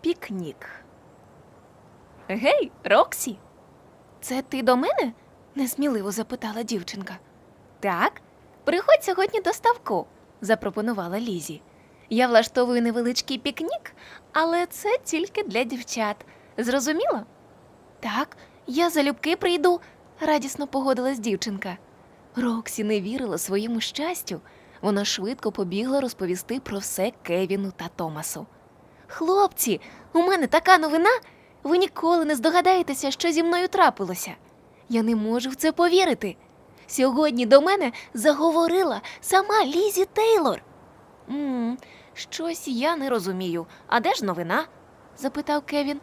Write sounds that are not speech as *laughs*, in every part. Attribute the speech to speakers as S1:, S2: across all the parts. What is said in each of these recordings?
S1: Пікнік. Гей, Роксі. Це ти до мене? несміливо запитала дівчинка. Так, приходь сьогодні до ставку, запропонувала Лізі. Я влаштовую невеличкий пікнік, але це тільки для дівчат. Зрозуміло? Так, я залюбки прийду, радісно погодилась дівчинка. Роксі не вірила своєму щастю. Вона швидко побігла розповісти про все Кевіну та Томасу. Хлопці, у мене така новина. Ви ніколи не здогадаєтеся, що зі мною трапилося. Я не можу в це повірити. Сьогодні до мене заговорила сама Лізі Тейлор. м щось я не розумію. А де ж новина? запитав Кевін.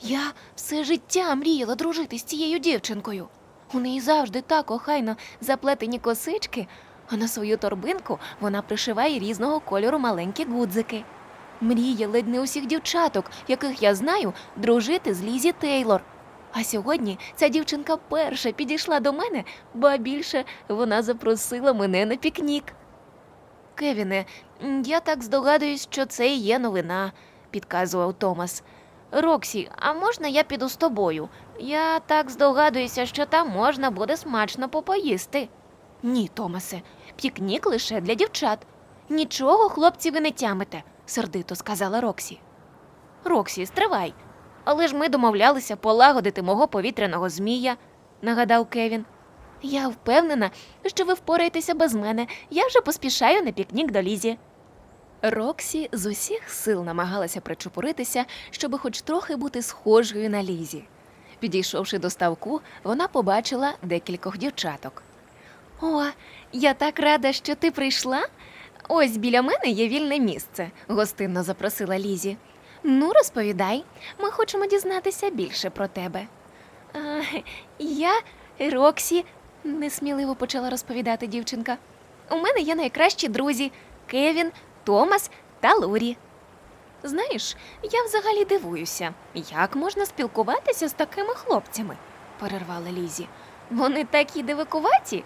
S1: Я все життя мріяла дружити з цією дівчинкою. У неї завжди так охайно заплетені косички, а на свою торбинку вона пришиває різного кольору маленькі гудзики. Мріє ледь не усіх дівчаток, яких я знаю, дружити з Лізі Тейлор. А сьогодні ця дівчинка перша підійшла до мене, ба більше вона запросила мене на пікнік. Кевіне, я так здогадуюсь, що це і є новина, підказував Томас. Роксі, а можна я піду з тобою? Я так здогадуюся, що там можна буде смачно попоїсти. Ні, Томасе, пікнік лише для дівчат. Нічого, хлопці, ви не тямите, сердито сказала Роксі. Роксі, стривай. Але ж ми домовлялися полагодити мого повітряного змія, нагадав Кевін. Я впевнена, що ви впораєтеся без мене. Я вже поспішаю на пікнік до Лізі. Роксі з усіх сил намагалася причепуритися, щоб хоч трохи бути схожою на Лізі. Підійшовши до ставку, вона побачила декількох дівчаток. О, я так рада, що ти прийшла. Ось біля мене є вільне місце, гостинно запросила Лізі. Ну, розповідай, ми хочемо дізнатися більше про тебе. А, я Роксі, несміливо почала розповідати дівчинка. У мене є найкращі друзі Кевін, Томас та Лурі. Знаєш, я взагалі дивуюся, як можна спілкуватися з такими хлопцями, перервала Лізі. Вони такі дивикуваті.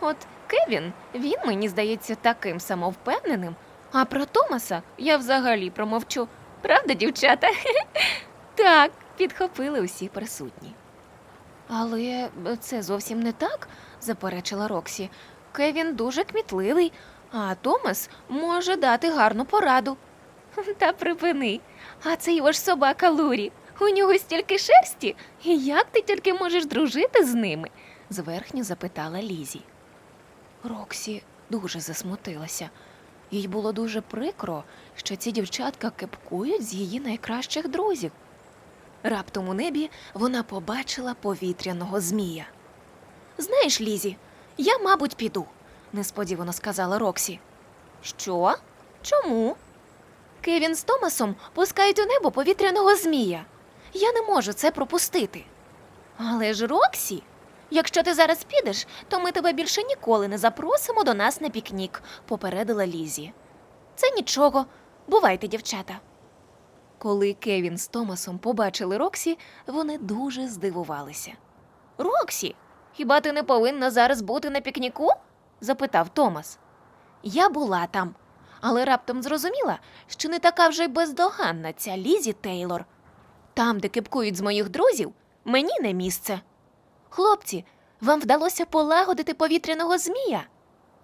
S1: От Кевін, він мені здається таким самовпевненим, а про Томаса я взагалі промовчу. Правда, дівчата? *laughs* Так, підхопили усі присутні. Але це зовсім не так, заперечила Роксі. Кевін дуже кмітливий, а Томас може дати гарну пораду. *laughs* Та припини. А це його ж собака Лурі. У нього стільки шерсті. І як ти тільки можеш дружити з ними? зверхньо запитала Лізі. Роксі дуже засмутилася. Їй було дуже прикро, що ці дівчатка кепкують з її найкращих друзів. Раптом у небі вона побачила повітряного змія. Знаєш, Лізі, я, мабуть, піду, несподівано сказала Роксі. Що? Чому? Кевін з Томасом пускають у небо повітряного змія. Я не можу це пропустити. Але ж, Роксі, якщо ти зараз підеш, то ми тебе більше ніколи не запросимо до нас на пікнік, попередила Лізі. Це нічого. Бувайте, дівчата. Коли Кевін з Томасом побачили Роксі, вони дуже здивувалися. Роксі, хіба ти не повинна зараз бути на пікніку? запитав Томас. Я була там, але раптом зрозуміла, що не така вже й бездоганна ця Лізі Тейлор. Там, де кипкують з моїх друзів, мені не місце. Хлопці, вам вдалося полагодити повітряного змія?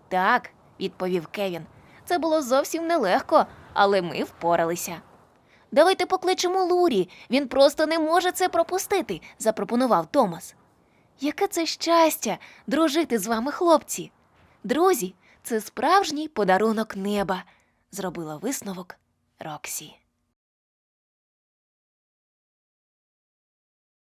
S1: Так, відповів Кевін. Це було зовсім нелегко, але ми впоралися. Давайте покличемо Лурі, він просто не може це пропустити, запропонував Томас. Яке це щастя дружити з вами, хлопці. Друзі, це справжній подарунок неба, зробила висновок Роксі.